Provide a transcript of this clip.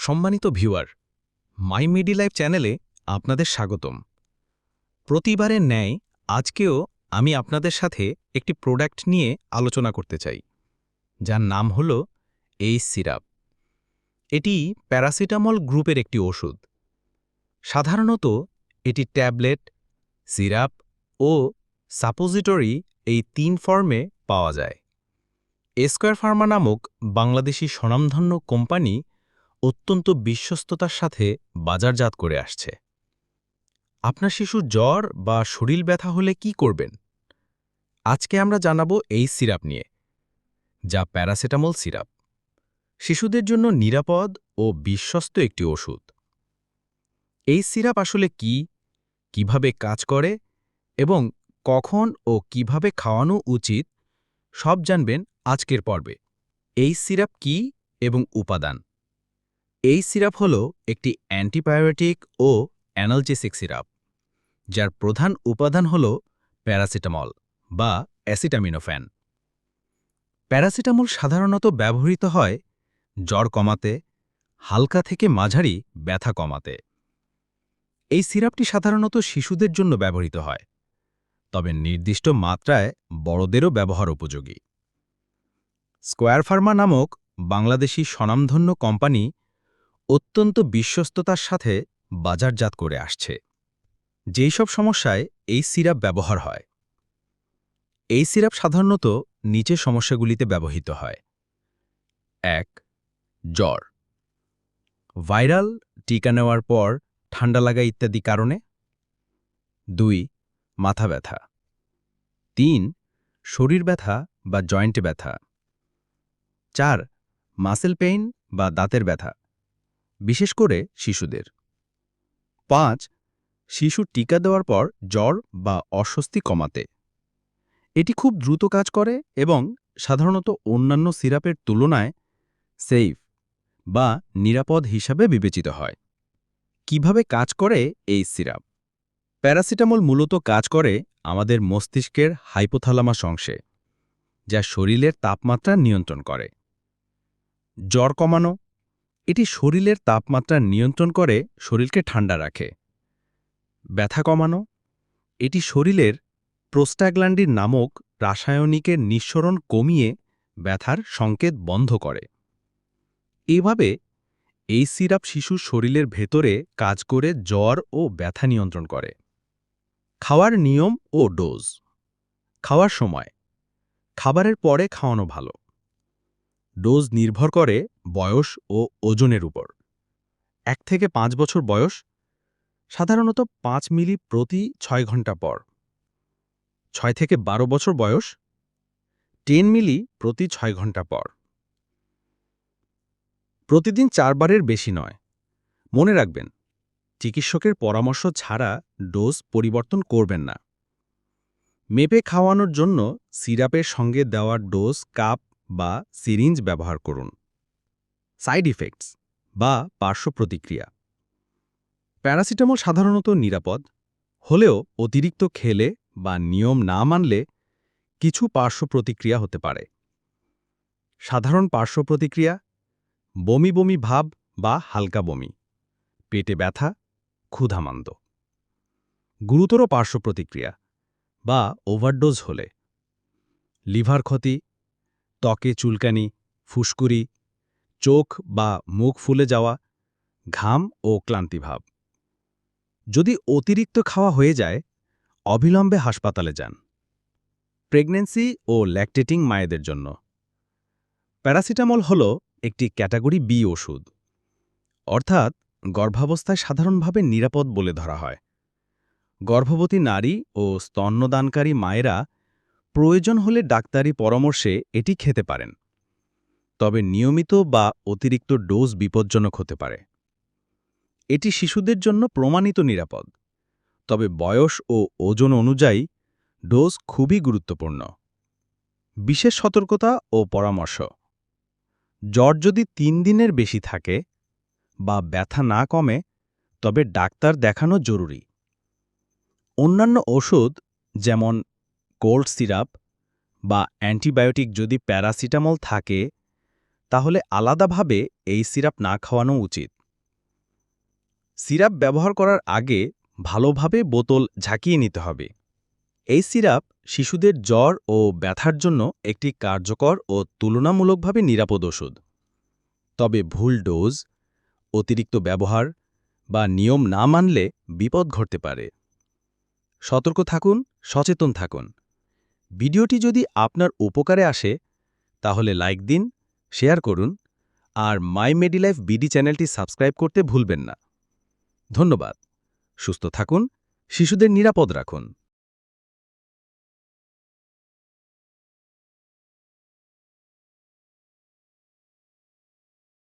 সম্মানিত ভিউয়ার, মাই মিডি লাইফ চ্যানেলে আপনাদের স্বাগতম। প্রতিবারের ন্যায়, আজকেও আমি আপনাদের সাথে একটি প্রোডাক্ট নিয়ে আলোচনা করতে চাই, যার নাম হল এই সিরাপ। এটি প্যারাসিটামল গ্রুপের একটি ওষুধ। সাধারণত এটি ট্যাবলেট, সিরাপ ও সাপোজিটরি এই তিন ফর্মে পাওয়া যায়। এসকোয়ার ফার্মা নামক বাংলাদেশি স্বনামধন্য কোম্পানি অত্যন্ত বিশ্বস্ততার সাথে বাজারজাত করে আসছে। আপনার শিশুর জ্বর বা শরীর ব্যথা হলে কি করবেন? আজকে আমরা জানাব এই সিরাপ নিয়ে, যা প্যারাসিটামল সিরাপ। শিশুদের জন্য নিরাপদ ও বিশ্বস্ত একটি ওষুধ। এই সিরাপ আসলে কি, কীভাবে কাজ করে এবং কখন ও কীভাবে খাওয়ানো উচিত, সব জানবেন আজকের পর্বে। এই সিরাপ কি এবং উপাদান? এই সিরাপ হল একটি অ্যান্টিবায়োটিক ও অ্যানালজেসিক সিরাপ, যার প্রধান উপাদান হল প্যারাসিটামল বা অ্যাসিটামিনোফ্যান। প্যারাসিটামল সাধারণত ব্যবহৃত হয় জ্বর কমাতে, হালকা থেকে মাঝারি ব্যথা কমাতে। এই সিরাপটি সাধারণত শিশুদের জন্য ব্যবহৃত হয়, তবে নির্দিষ্ট মাত্রায় বড়দেরও ব্যবহার উপযোগী। স্কোয়ার ফার্মা নামক বাংলাদেশি স্বনামধন্য কোম্পানি অত্যন্ত বিশ্বস্ততার সাথে বাজারজাত করে আসছে। যেই সব সমস্যায় এই সিরাপ ব্যবহার হয়। এই সিরাপ সাধারণত নিচে সমস্যাগুলিতে ব্যবহৃত হয়। এক, জ্বর। ভাইরাল টিকা নেওয়ার পর ঠান্ডা লাগা ইত্যাদি কারণে। দুই, মাথা ব্যথা। তিন, শরীর ব্যথা বা জয়েন্টে ব্যথা। চার, মাসেল পেইন বা দাঁতের ব্যথা। বিশেষ করে শিশুদের। পাঁচ, শিশু টিকা দেওয়ার পর জ্বর বা অস্বস্তি কমাতে। এটি খুব দ্রুত কাজ করে এবং সাধারণত অন্যান্য সিরাপের তুলনায় সেফ বা নিরাপদ হিসাবে বিবেচিত হয়। কীভাবে কাজ করে এই সিরাপ? প্যারাসিটামল মূলত কাজ করে আমাদের মস্তিষ্কের হাইপোথালামাস অংশে, যা শরীরের তাপমাত্রা নিয়ন্ত্রণ করে। জ্বর কমানো এটি শরীরের তাপমাত্রা নিয়ন্ত্রণ করে, শরীরকে ঠান্ডা রাখে। ব্যথা কমানো, এটি শরীরের প্রোস্টাগ্ল্যান্ডিন নামক রাসায়নিকের নিঃসরণ কমিয়ে ব্যথার সংকেত বন্ধ করে। এভাবে এই সিরাপ শিশুর শরীরের ভেতরে কাজ করে জ্বর ও ব্যথা নিয়ন্ত্রণ করে। খাওয়ার নিয়ম ও ডোজ। খাওয়ার সময়। খাবারের পরে খাওয়ানো ভালো। ডোজ নির্ভর করে বয়স ও ওজনের উপর। এক থেকে পাঁচ বছর বয়স, সাধারণত পাঁচ মিলি প্রতি ছয় ঘণ্টা পর। ছয় থেকে বারো বছর বয়স, টেন মিলি প্রতি ছয় ঘণ্টা পর। প্রতিদিন চারবারের বেশি নয়। মনে রাখবেন, চিকিৎসকের পরামর্শ ছাড়া ডোজ পরিবর্তন করবেন না। মেপে খাওয়ানোর জন্য সিরাপের সঙ্গে দেওয়া ডোজ, কাপ বা সিরিঞ্জ ব্যবহার করুন। সাইড ইফেক্টস বা পার্শ্ব প্রতিক্রিয়া। প্যারাসিটামল সাধারণত নিরাপদ, হলেও অতিরিক্ত খেলে বা নিয়ম না মানলে কিছু পার্শ্ব প্রতিক্রিয়া হতে পারে। সাধারণ পার্শ্ব প্রতিক্রিয়া, বমি বমি ভাব বা হালকা বমি, পেটে ব্যথা, ক্ষুধামান্দ। গুরুতর পার্শ্ব প্রতিক্রিয়া বা ওভারডোজ হলে, লিভার ক্ষতি, ত্বকে চুলকানি ফুসকুরি চোখ বা মুখ ফুলে যাওয়া, ঘাম ও ক্লান্তিভাব। যদি অতিরিক্ত খাওয়া হয়ে যায়, অবিলম্বে হাসপাতালে যান। প্রেগনেন্সি ও ল্যাকটেটিং মায়েদের জন্য। প্যারাসিটামল হল একটি ক্যাটাগরি বি ওষুধ। অর্থাৎ গর্ভাবস্থায় সাধারণভাবে নিরাপদ বলে ধরা হয়। গর্ভবতী নারী ও স্তন্যদানকারী মায়েরা প্রয়োজন হলে ডাক্তারি পরামর্শে এটি খেতে পারেন। তবে নিয়মিত বা অতিরিক্ত ডোজ বিপজ্জনক হতে পারে। এটি শিশুদের জন্য প্রমাণিত নিরাপদ। তবে বয়স ও ওজন অনুযায়ী ডোজ খুবই গুরুত্বপূর্ণ। বিশেষ সতর্কতা ও পরামর্শ। জ্বর যদি তিন দিনের বেশি থাকে বা ব্যথা না কমে, তবে ডাক্তার দেখানো জরুরি। অন্যান্য ওষুধ যেমন কোল্ড সিরাপ বা অ্যান্টিবায়োটিক যদি প্যারাসিটামল থাকে তাহলে আলাদাভাবে এই সিরাপ না খাওয়ানো উচিত। সিরাপ ব্যবহার করার আগে ভালোভাবে বোতল ঝাঁকিয়ে নিতে হবে। এই সিরাপ শিশুদের জ্বর ও ব্যথার জন্য একটি কার্যকর ও তুলনামূলকভাবে নিরাপদ ওষুধ। তবে ভুল ডোজ, অতিরিক্ত ব্যবহার বা নিয়ম না মানলে বিপদ ঘটতে পারে। সতর্ক থাকুন, সচেতন থাকুন। ভিডিওটি যদি আপনার উপকারে আসে, তাহলে লাইক দিন শেয়ার করুন আর মাই মেডিলাইফ বিডি চ্যানেলটি সাবস্ক্রাইব করতে ভুলবেন না। ধন্যবাদ। সুস্থ থাকুন, শিশুদের নিরাপদ রাখুন।